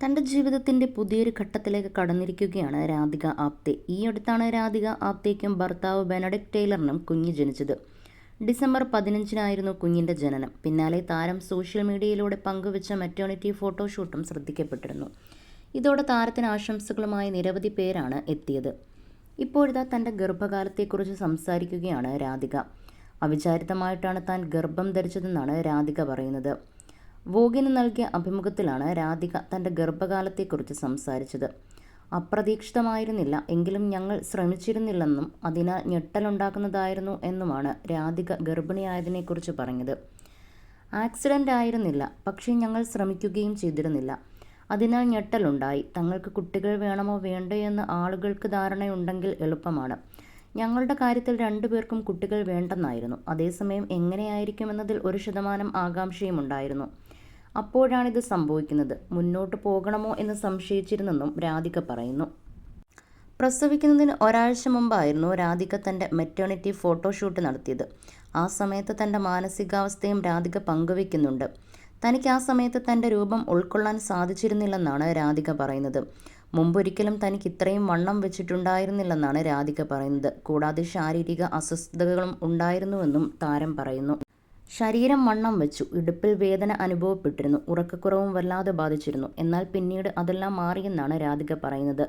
തന്റെ ജീവിതത്തിന്റെ പുതിയൊരു ഘട്ടത്തിലേക്ക് കടന്നിരിക്കുകയാണ് രാധിക ആപ്തെ. ഈ അടുത്താണ് രാധിക ആപ്തേക്കും ഭർത്താവ് ബെനഡിക് ടൈലറിനും കുഞ്ഞ് ജനിച്ചത്. ഡിസംബർ പതിനഞ്ചിനായിരുന്നു കുഞ്ഞിന്റെ ജനനം. പിന്നാലെ താരം സോഷ്യൽ മീഡിയയിലൂടെ പങ്കുവച്ച മെറ്റേണിറ്റി ഫോട്ടോഷൂട്ടും ശ്രദ്ധിക്കപ്പെട്ടിരുന്നു. ഇതോടെ താരത്തിന് ആശംസകളുമായി നിരവധി പേരാണ് എത്തിയത്. ഇപ്പോഴിതാ തന്റെ ഗർഭകാലത്തെക്കുറിച്ച് സംസാരിക്കുകയാണ് രാധിക. അവിചാരിതമായിട്ടാണ് താൻ ഗർഭം ധരിച്ചതെന്നാണ് രാധിക പറയുന്നത്. വോഗിന് നൽകിയ അഭിമുഖത്തിലാണ് രാധിക തന്റെ ഗർഭകാലത്തെക്കുറിച്ച് സംസാരിച്ചത്. അപ്രതീക്ഷിതമായിരുന്നില്ല എങ്കിലും ഞങ്ങൾ ശ്രമിച്ചിരുന്നില്ലെന്നും അതിനാൽ ഞെട്ടലുണ്ടാക്കുന്നതായിരുന്നു എന്നുമാണ് രാധിക ഗർഭിണിയായതിനെക്കുറിച്ച് പറഞ്ഞത്. ആക്സിഡന്റ് ആയിരുന്നില്ല പക്ഷേ ഞങ്ങൾ ശ്രമിക്കുകയും ചെയ്തിരുന്നില്ല. അതിനാൽ ഞെട്ടലുണ്ടായി തങ്ങൾക്ക് കുട്ടികൾ വേണമോ വേണ്ടോ എന്ന് ആളുകൾക്ക് ധാരണയുണ്ടെങ്കിൽ എളുപ്പമാണ്. ഞങ്ങളുടെ കാര്യത്തിൽ രണ്ടുപേർക്കും കുട്ടികൾ വേണ്ടെന്നായിരുന്നു. അതേസമയം എങ്ങനെയായിരിക്കുമെന്നതിൽ ഒരു ശതമാനം ആകാംക്ഷയും ഉണ്ടായിരുന്നു അപ്പോഴാണിത് സംഭവിക്കുന്നത്. മുന്നോട്ട് പോകണമോ എന്ന് സംശയിച്ചിരുന്നെന്നും രാധിക പറയുന്നു. പ്രസവിക്കുന്നതിന് ഒരാഴ്ച മുമ്പായിരുന്നു രാധിക തന്റെ മെറ്റേണിറ്റി ഫോട്ടോഷൂട്ട് നടത്തിയത്. ആ സമയത്ത് തന്റെ മാനസികാവസ്ഥയും രാധിക പങ്കുവയ്ക്കുന്നുണ്ട്. തനിക്ക് ആ സമയത്ത് തന്റെ രൂപം ഉൾക്കൊള്ളാൻ സാധിച്ചിരുന്നില്ലെന്നാണ് രാധിക പറയുന്നത്. മുമ്പൊരിക്കലും തനിക്ക് ഇത്രയും വണ്ണം വെച്ചിട്ടുണ്ടായിരുന്നില്ലെന്നാണ് രാധിക പറയുന്നത്. കൂടാതെ ശാരീരിക അസ്വസ്ഥതകളും ഉണ്ടായിരുന്നുവെന്നും താരം പറയുന്നു. ശരീരം വണ്ണം വെച്ചു. ഇടുപ്പിൽ വേദന അനുഭവപ്പെട്ടിരുന്നു. ഉറക്കക്കുറവും വല്ലാതെ ബാധിച്ചിരുന്നു. എന്നാൽ പിന്നീട് അതെല്ലാം മാറിയെന്നാണ് രാധിക പറയുന്നത്.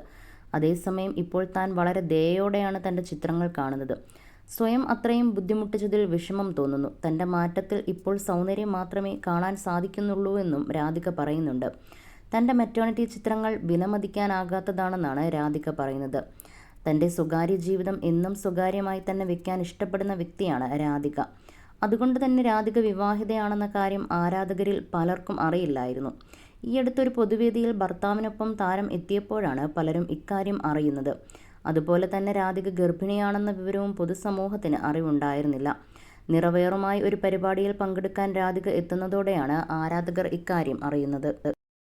അതേസമയം ഇപ്പോൾ താൻ വളരെ ദയോടെയാണ് തന്റെ ചിത്രങ്ങൾ കാണുന്നത്. സ്വയം അത്രയും ബുദ്ധിമുട്ടിച്ചതിൽ വിഷമം തോന്നുന്നു. തന്റെ മാറ്റത്തിൽ ഇപ്പോൾ സൗന്ദര്യം മാത്രമേ കാണാൻ സാധിക്കുന്നുള്ളൂ എന്നും രാധിക പറയുന്നുണ്ട്. തന്റെ മെറ്റേണിറ്റി ചിത്രങ്ങൾ വിലമതിക്കാനാകാത്തതാണെന്നാണ് രാധിക പറയുന്നത്. തന്റെ സ്വകാര്യ ജീവിതം എന്നും സ്വകാര്യമായി തന്നെ വെക്കാൻ ഇഷ്ടപ്പെടുന്ന വ്യക്തിയാണ് രാധിക. അതുകൊണ്ട് തന്നെ രാധിക വിവാഹിതയാണെന്ന കാര്യം ആരാധകരിൽ പലർക്കും അറിയില്ലായിരുന്നു. ഈ അടുത്തൊരു പൊതുവേദിയിൽ ഭർത്താവിനൊപ്പം താരം എത്തിയപ്പോഴാണ് പലരും ഇക്കാര്യം അറിയുന്നത്. അതുപോലെ തന്നെ രാധിക ഗർഭിണിയാണെന്ന വിവരവും പൊതുസമൂഹത്തിന് അറിവുണ്ടായിരുന്നില്ല. നിറവേറുമായി ഒരു പരിപാടിയിൽ പങ്കെടുക്കാൻ രാധിക എത്തുന്നതോടെയാണ് ആരാധകർ ഇക്കാര്യം അറിയുന്നത്.